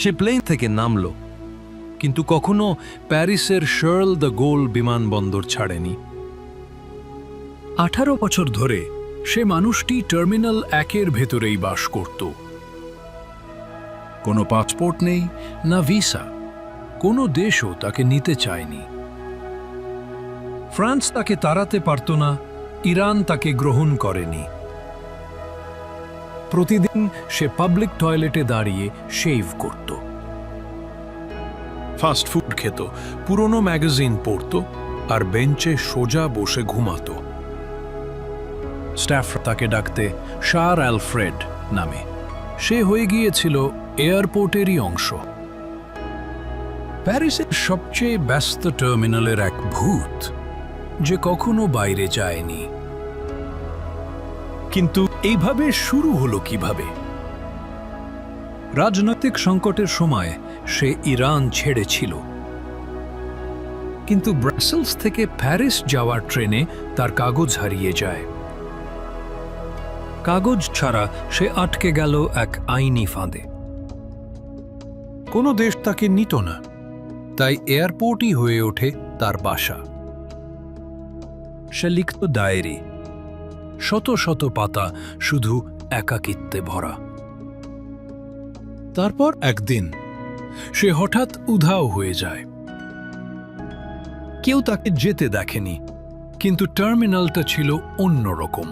সে plane থেকে নামল, কিন্তু কখনো প্যারিসের শার্ল দ্য গোল বিমানবন্দর ছাড়েনি। আঠারো বছর ধরে সে মানুষটি টার্মিনাল একের ভেতরেই বাস করত। কোনো পাসপোর্ট নেই, না ভিসা, কোনো দেশও তাকে নিতে চায়নি। ফ্রান্স তাকে তাড়াতে পারত না, ইরান তাকে গ্রহণ করেনি। প্রতিদিন সে পাবলিক টয়লেটে দাঁড়িয়ে শেভ করত। ফাস্ট ফুড খেত, পুরনো ম্যাগাজিন পড়ত আর বেঞ্চে সোজা বসে ঘুমাতো। স্টাফ তাকে ডাকতে শার অ্যালফ্রেড নামে। সে হয়ে গিয়েছিল এয়ারপোর্টেরই অংশ। প্যারিসের সবচেয়ে ব্যস্ত টার্মিনালের এক ভূত, যে কখনো বাইরে যায়নি। কিন্তু এইভাবে শুরু হলো কীভাবে? রাজনৈতিক সংকটের সময় সে ইরান ছেড়েছিল। কিন্তু ব্রাসেলস থেকে প্যারিস যাওয়ার ট্রেনে তার কাগজ হারিয়ে যায়। কাগজ ছাড়া সে আটকে গেল এক আইনি ফাঁদে। কোনো দেশ তাকে নিত না, তাই এয়ারপোর্টই হয়ে ওঠে তার বাসা। সে লিখত ডায়েরি শত শত পাতা শুধু একাকিত্বে ভরা। তারপর একদিন সে হঠাৎ উধাও হয়ে যায়। কেউ তাকে যেতে দেখেনি, কিন্তু টার্মিনালটা ছিল অন্যরকম।